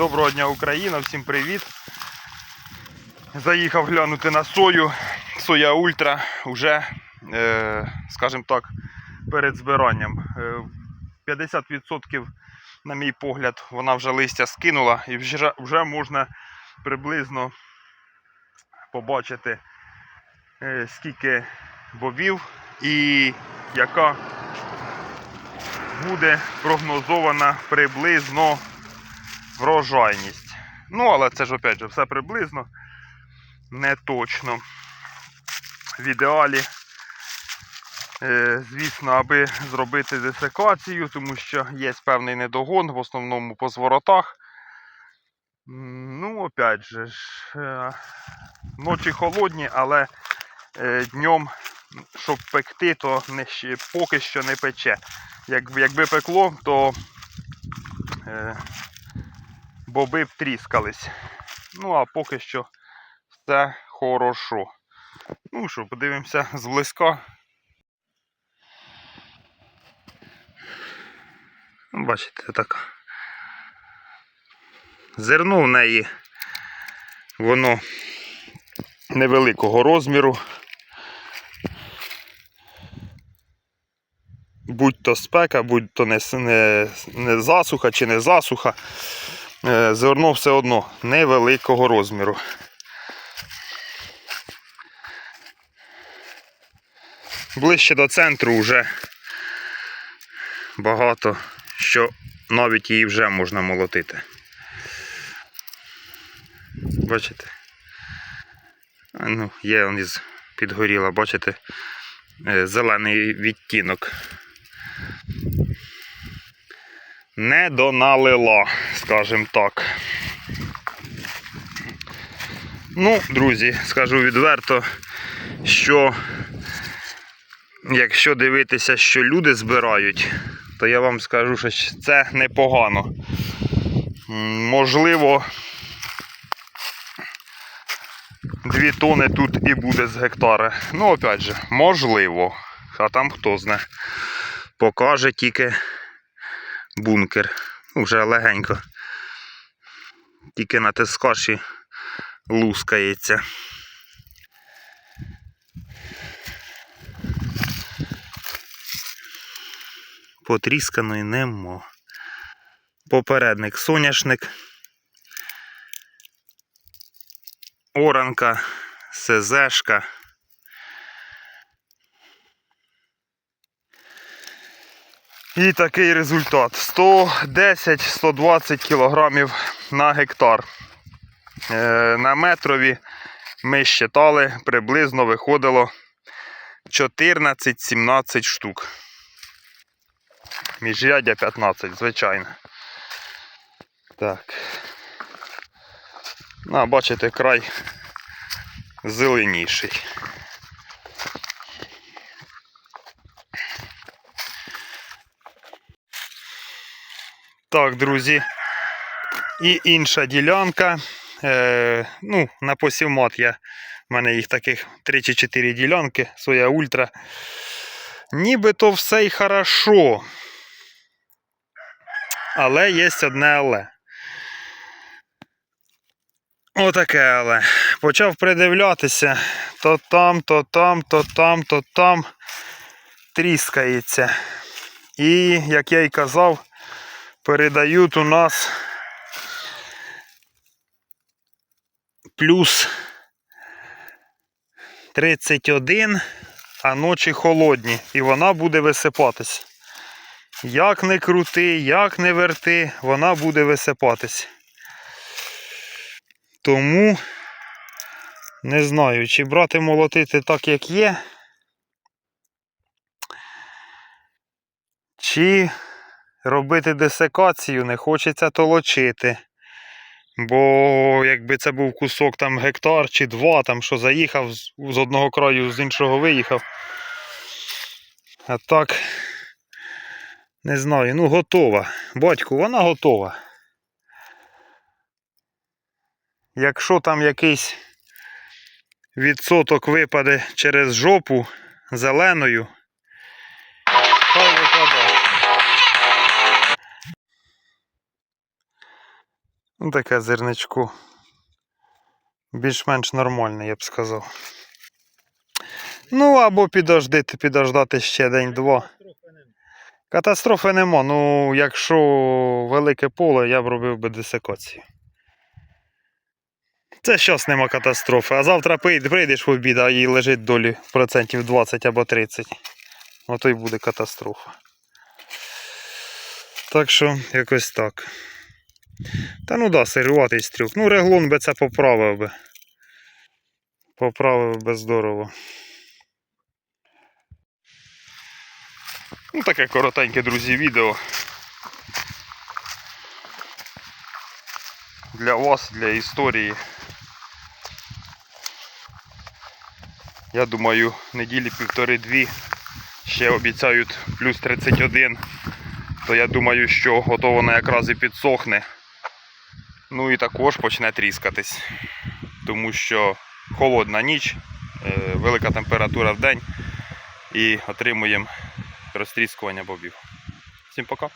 Доброго дня Україна, всім привіт. Заїхав глянути на сою. Соя Ультра вже, е, скажімо так, перед збиранням. Е, 50%, на мій погляд, вона вже листя скинула і вже, вже можна приблизно побачити, е, скільки бобів і яка буде прогнозована приблизно врожайність. Ну, але це ж опять же все приблизно, не точно. В ідеалі, е, звісно, аби зробити десекацію, тому що є певний недогон, в основному по зворотах. Ну, опять же, е, ночі холодні, але е, днем, щоб пекти, то не, поки що не пече. Як, якби пекло, то боби б тріскались. Ну, а поки що все хорошо. Ну що, подивимося зблизька. Ну, Бачите, так. Зерно в неї воно невеликого розміру. Будь то спека, будь то не, не, не засуха чи не засуха, зерно все одно невеликого розміру. Ближче до центру вже багато, що навіть її вже можна молотити. Бачите? Ну, є он із підгоріла, бачите, е, зелений відтінок. Не доналила, скажімо так. Ну, друзі, скажу відверто, що якщо дивитися, що люди збирають, то я вам скажу, що це непогано. Можливо, Дві тони тут і буде з гектара. Ну, опять же, можливо. А там хто знає. Покаже тільки бункер. Ну, Вже легенько. Тільки натискаш і лускається. Потрісканої нема. Попередник соняшник. Оранка, СЗшка. І такий результат. 110-120 кг на гектар. Е, на метрові ми считали, приблизно виходило 14-17 штук. Міжрядя 15, звичайно. Так. Ну, бачите, край зеленіший. Так, друзі. І інша ділянка. Е, ну, на посівмат я. У мене їх таких 3 чи 4 ділянки, своя ультра. Нібито все й хорошо. Але є одне але. Отаке але. Почав придивлятися. То там, то там, то там, то там. Тріскається. І, як я й казав, передають у нас плюс 31, а ночі холодні. І вона буде висипатись. Як не крути, як не верти, вона буде висипатись. Тому не знаю, чи брати молотити так, як є, чи робити десекацію не хочеться толочити. Бо якби це був кусок там гектар чи два, там що заїхав з одного краю, з іншого виїхав. А так, не знаю, ну готова. Батьку, вона готова. Якщо там якийсь відсоток випаде через жопу зеленою, Ну, таке зерничко. Більш-менш нормальне, я б сказав. Ну, або підождати, підождати ще день-два. Катастрофи нема. Ну, якщо велике поле, я б робив би десекацію. Це щас нема катастрофи. А завтра прийдеш в обід, а їй лежить долі процентів 20 або 30. Ото й буде катастрофа. Так що, якось так. Та ну да, сируватий стрюк. Ну, реглон би це поправив би. Поправив би здорово. Ну, таке коротеньке, друзі, відео. Для вас, для історії. Я думаю, неділі півтори-дві ще обіцяють плюс 31. То я думаю, що готово воно якраз і підсохне. Ну і також почне тріскатись. Тому що холодна ніч, е, велика температура в день і отримуємо розтріскування бобів. Всім пока.